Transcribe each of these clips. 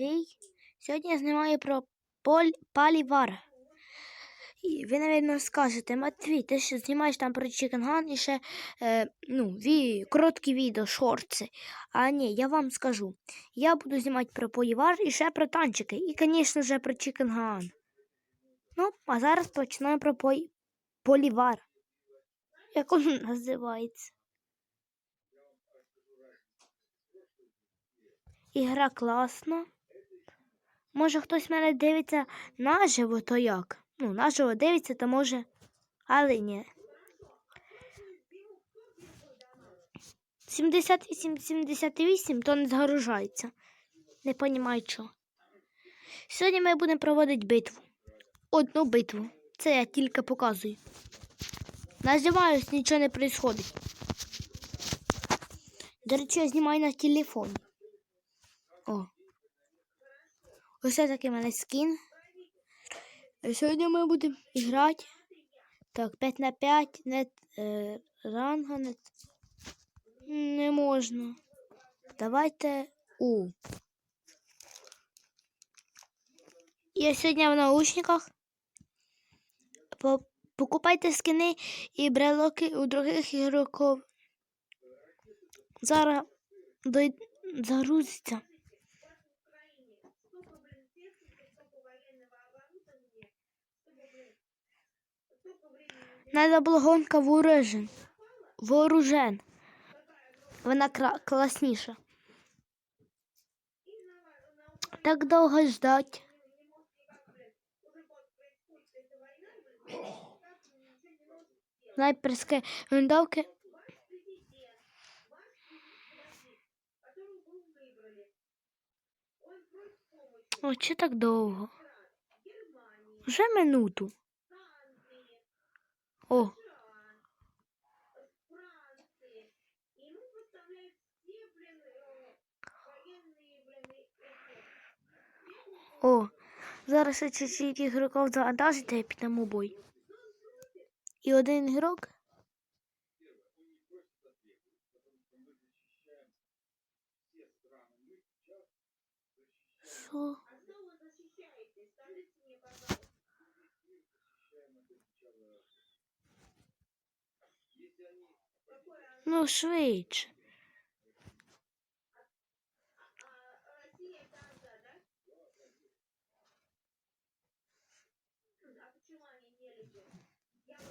Матвій. Сьогодні я знімаю про поль... палівар. І ви, напевно, скажете, Матвій, ти що знімаєш там про Чікенган і ще е, ну, ві... короткі відео, шорти. А ні, я вам скажу. Я буду знімати про полівар і ще про танчики. І, звісно ж, про Чікенган. Ну, а зараз починаємо про пой... полівар. Як він називається? Ігра класна. Може, хтось мене дивиться наживо, то як? Ну, наживо дивиться, то може. Але ні. 78-78 то не загружається. Не розумію чого. Сьогодні ми будемо проводити битву. Одну битву. Це я тільки показую. Нажимаюсь, нічого не відбувається. До речі, я знімаю на телефоні. О. Ось такий мене скін. Сьогодні ми будемо грати. Так, 5 на 5, нет е, ранга, нет. Не можна. Давайте У. Я сьогодні в наушниках. Покупайте скини і брелоки у других ігроків. Зараз дой... загрузиться. Надо було гонка вооружен. Вооружен. Вона класніша. Так довго ждать. Снайперські винтовки. О, чи так довго? Вже минуту. О. О, зараз ще чуть-чуть ігроків завантажити і підемо бой. І один ігрок. Що? Ну, швидше.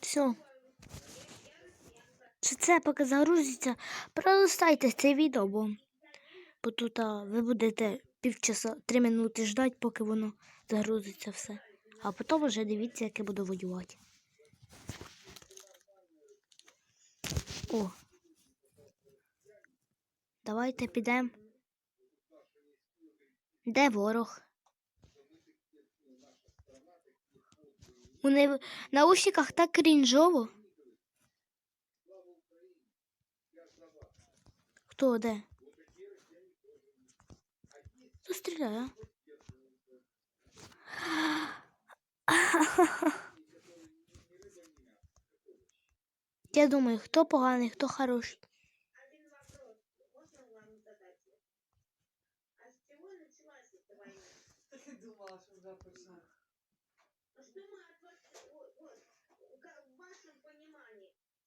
Все. Чи це поки загрузиться? Пролистайте це відео, бо, бо тут а, ви будете півчаса, три минути ждати, поки воно загрузиться все. А потім вже дивіться, як я буду воювати. О. Давайте підемо. Де ворог? У не... наушниках так крінжово. Хто де? Хто стріляє? Я думаю, хто поганий, хто хороший.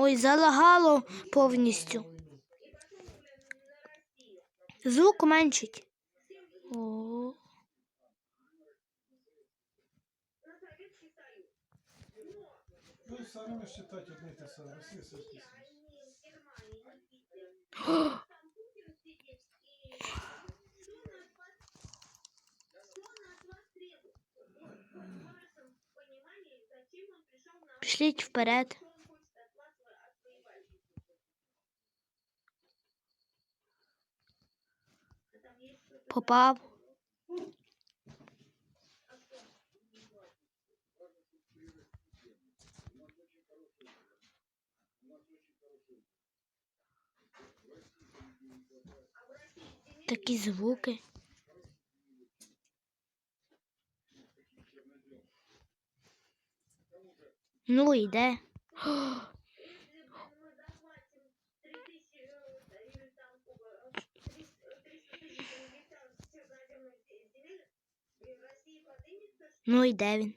Ой, залагало повністю. Звук меншить. О. Ну, и считать одни те самые. Россия, Советский Союз. они в Попав. Такі звуки. Ну, йде. Ну, йде він.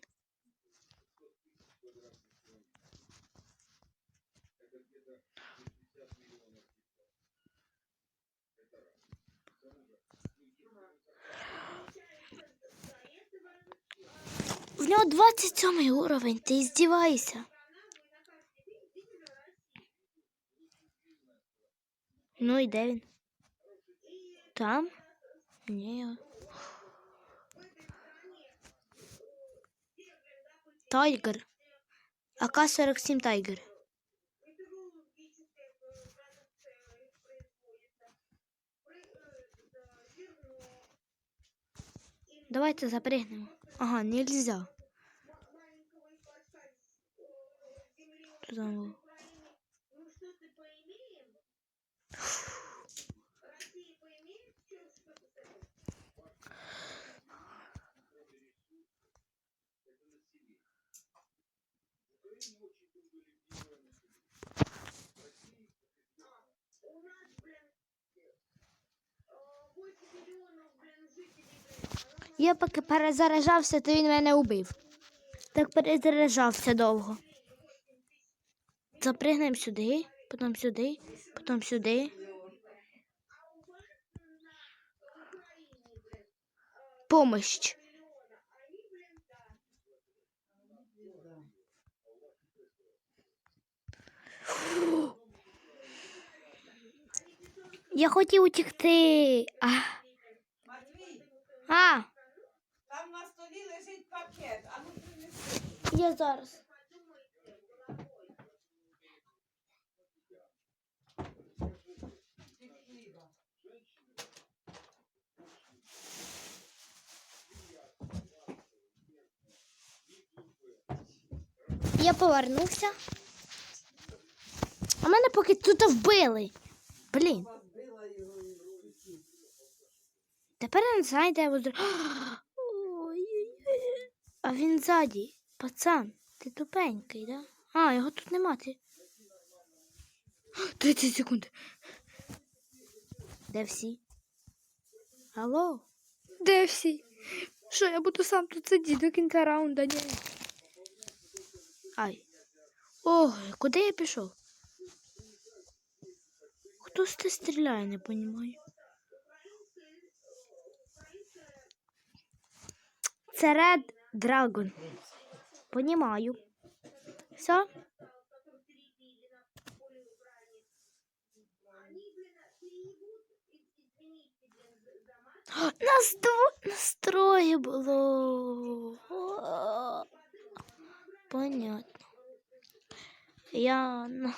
В нього 27 уровень, ти здіваєшся. Ну і де він? Там? Ні. Тайгер. АК-47 Тайгер. Давайте запрыгнем. Ага, нельзя. Що там було? Я поки перезаряджався, то він мене убив. Так перезаряджався довго. Запригнемо сюди, потім сюди, потім сюди. Помощь. Я хотів утекти. А, а там на столі лежить пакет, а ну принеси. я зараз. Я повернувся. А мене поки тут вбили. Блін. Тепер я не знаю, де я буду. А він ззаді. Пацан, ти тупенький, да? А, його тут нема. Ти... 30 секунд. Де всі? Алло? Де всі? Що, я буду сам тут сидіти до кінця раунда? Ні. Ай. Ой, куди я пішов? Хто з те стріляє, не розумію. Це Red Dragon. Понімаю. Все? Нас, дво... нас троє було. О, Понятно. Яна.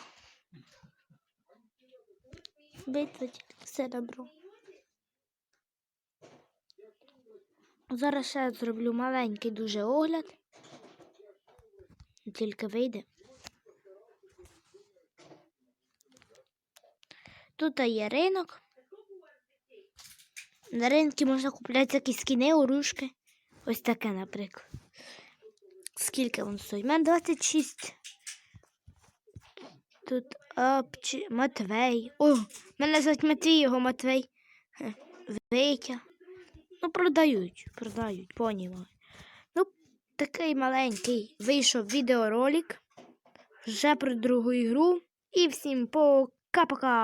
Витратили серебро. Зараз ще зроблю маленький дуже огляд. Тільки вийде. Тут є ринок. На ринку можна купляти якісь скіни, оружки. Ось таке, наприклад. Скільки воно стоїть? У мене 26. Тут апчі, Матвей. О, мене звуть Матвій, його Матвей. Витя. Ну, продають, продають, понімаю. Ну, такий маленький вийшов відеоролик вже про другу ігру. І всім пока-пока.